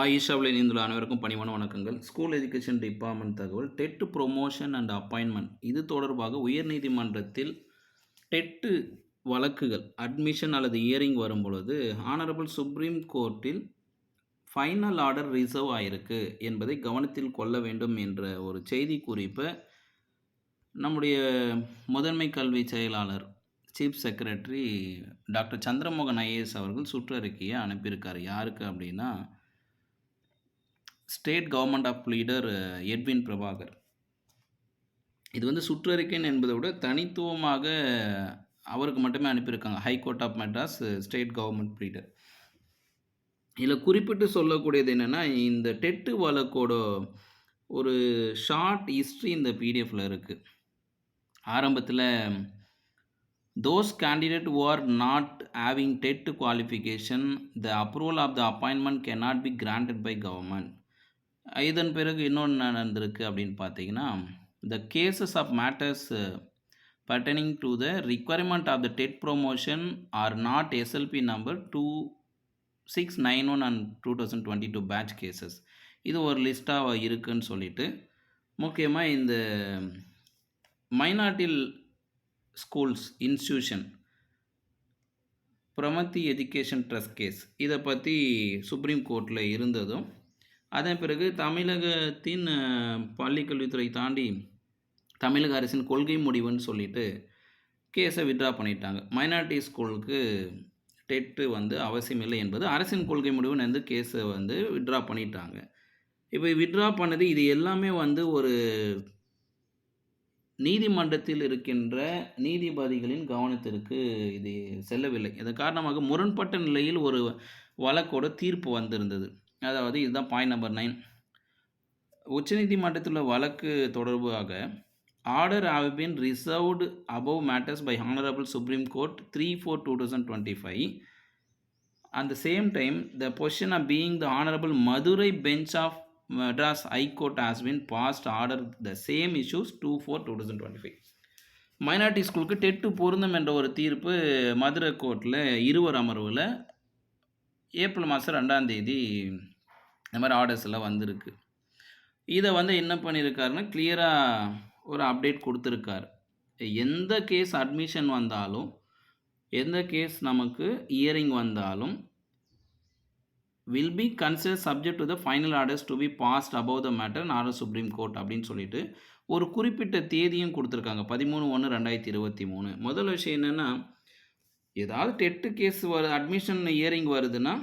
ஆயிஷாவில் இணைந்துள்ள அனைவருக்கும் பணிவான வணக்கங்கள். ஸ்கூல் எஜுகேஷன் டிபார்ட்மெண்ட் தகவல் டெட் ப்ரொமோஷன் அண்ட் அப்பாயின்மெண்ட் இது தொடர்பாக உயர்நீதிமன்றத்தில் டெட்டு வழக்குகள் அட்மிஷன் அல்லது இயரிங் வரும் பொழுது ஆனரபிள் சுப்ரீம் கோர்ட்டில் ஃபைனல் ஆர்டர் ரிசர்வ் ஆயிருக்கு என்பதை கவனத்தில் கொள்ள வேண்டும் என்ற ஒரு செய்தி குறிப்பை நம்முடைய முதன்மை கல்வி செயலாளர் chief secretary doctor Chandramohan IAS அவர்கள் சுற்றறிக்கையை அனுப்பியிருக்கார். யாருக்கு அப்படின்னா state government of leader Edwin Prabhakar. இது வந்து சுற்றறிக்கைன்னு என்பதை விட தனித்துவமாக அவருக்கு மட்டுமே அனுப்பியிருக்காங்க. High court of Madras state government leader. இதில் குறிப்பிட்டு சொல்லக்கூடியது என்னென்னா இந்த டெட்டு வழக்கோட ஒரு ஷார்ட் ஹிஸ்ட்ரி இந்த பிடிஎஃப்பில் இருக்குது ஆரம்பத்தில் those candidate who are not having TET qualification the approval of the appointment cannot be granted by government இதன் பிறகு இன்னொன்று நடந்திருக்கு அப்படின்னு பார்த்தீங்கன்னா the cases of matters burdening to the requirement of the TET promotion or not SLP number two six nine one and two thousand twenty two batch cases இது ஒரு லிஸ்ட்டாக இருக்குன்னு சொல்லிட்டு முக்கியமாக இந்த minority schools institution Pramati education trust case இதை பற்றி supreme கோர்ட்டில் இருந்ததும் அதன் பிறகு தமிழகத்தின் பள்ளிக்கல்வித்துறை தாண்டி தமிழக அரசின் கொள்கை முடிவுன்னு சொல்லிட்டு கேஸை வித்ட்ரா பண்ணிட்டாங்க. மைனாரிட்டி ஸ்கூலுக்கு டெட்டு வந்து அவசியம் இல்லை என்பது அரசின் கொள்கை முடிவுன்னு வந்து கேஸை வந்து வித்ட்ரா பண்ணிட்டாங்க. இப்போ வித்ட்ரா பண்ணது இது எல்லாமே வந்து ஒரு நீதிமன்றத்தில் இருக்கின்ற நீதிபதிகளின் கவனத்திற்கு இது செல்லவில்லை. இதன் காரணமாக முரண்பட்ட நிலையில் ஒரு வழக்கோட தீர்ப்பு வந்திருந்தது. அதாவது இதுதான் பாயிண்ட் நம்பர் நைன் உச்சநீதிமன்றத்தில் உள்ள வழக்கு தொடர்பாக order have been reserved above matters by honourable supreme court three four two thousand twenty five at the same time the time the position of being the honorable madurai bench of madras high court has been passed order the same issues 2 4 2025 minority ஸ்கூலுக்கு TET பொருந்தும் என்ற ஒரு தீர்ப்பு மதுரை கோர்ட்டில் இருவர் அமர்வில் April மாதம் ரெண்டாம் தேதி இந்த மாதிரி ஆர்டர்ஸ் எல்லாம் வந்திருக்கு. இதை வந்து என்ன பண்ணியிருக்காருன்னா கிளியராக ஒரு அப்டேட் கொடுத்துருக்காரு. எந்த கேஸ் அட்மிஷன் வந்தாலும் எந்த கேஸ் நமக்கு இயரிங் வந்தாலும் will be consider subject to the final orders to be passed above the matter order supreme court அப்படின்னு சொல்லிட்டு ஒரு குறிப்பிட்ட தேதியும் கொடுத்துருக்காங்க. பதிமூணு ஒன்று ரெண்டாயிரத்தி இருபத்தி மூணு. முதல் விஷயம் என்னென்னா ஏதாவது டெட்டு கேஸ் வரு அட்மிஷன் இயரிங் வருதுன்னா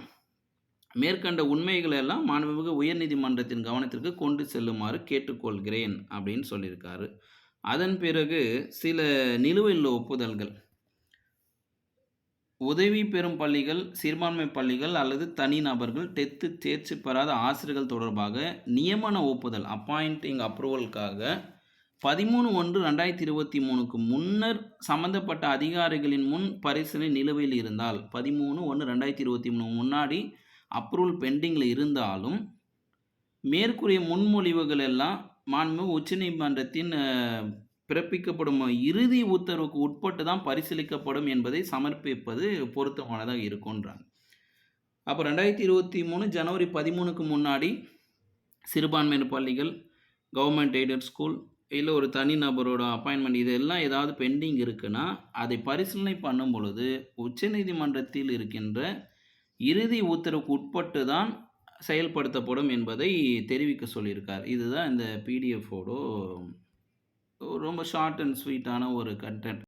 மேற்கண்ட உண்மைகளை எல்லாம் மாண்புமிகு உயர்நீதிமன்றத்தின் கவனத்திற்கு கொண்டு செல்லுமாறு கேட்டுக்கொள்கிறேன் அப்படின்னு சொல்லியிருக்காரு. அதன் பிறகு சில நிலுவையில் ஒப்புதல்கள். உதவி பெறும் பள்ளிகள் சிறுபான்மை பள்ளிகள் அல்லது தனிநபர்கள் டெத்து தேர்ச்சி பெறாத ஆசிரியர்கள் தொடர்பாக நியமன ஒப்புதல் அப்பாயிண்டிங் அப்ரூவலுக்காக பதிமூணு ஒன்று ரெண்டாயிரத்தி இருபத்தி மூணுக்கு முன்னர் சம்பந்தப்பட்ட அதிகாரிகளின் முன் பரிசீலனை நிலுவையில் இருந்தால் பதிமூணு ஒன்று ரெண்டாயிரத்தி இருபத்தி மூணு முன்னாடி அப்ரூவல் பெண்டிங்கில் இருந்தாலும் மேற்கூறிய முன்மொழிவுகள் எல்லாம் மாண்புமிகு உச்சநீதிமன்றத்தின் பிறப்பிக்கப்படும் இறுதி உத்தரவுக்கு உட்பட்டு தான் பரிசீலிக்கப்படும் என்பதை சமர்ப்பிப்பது பொருத்தமானதாக இருக்குன்றாங்க அப்போ ரெண்டாயிரத்தி இருபத்தி மூணு ஜனவரி பதிமூணுக்கு முன்னாடி சிறுபான்மையினர் பள்ளிகள் கவர்மெண்ட் எய்டட் ஸ்கூல் இல்லை ஒரு தனிநபரோட அப்பாயின்மெண்ட் இதெல்லாம் ஏதாவது பெண்டிங் இருக்குன்னா அதை பரிசீலனை பண்ணும் பொழுது உச்சநீதிமன்றத்தில் இருக்கின்ற இறுதி உத்தரவுக்கு உட்பட்டு தான் செயல்படுத்தப்படும் என்பதை தெரிவிக்க சொல்லியிருக்கார். இதுதான் இந்த பிடிஎஃபோட ரொம்ப ஷார்ட் அண்ட் ஸ்வீட்டான ஒரு கண்டென்ட்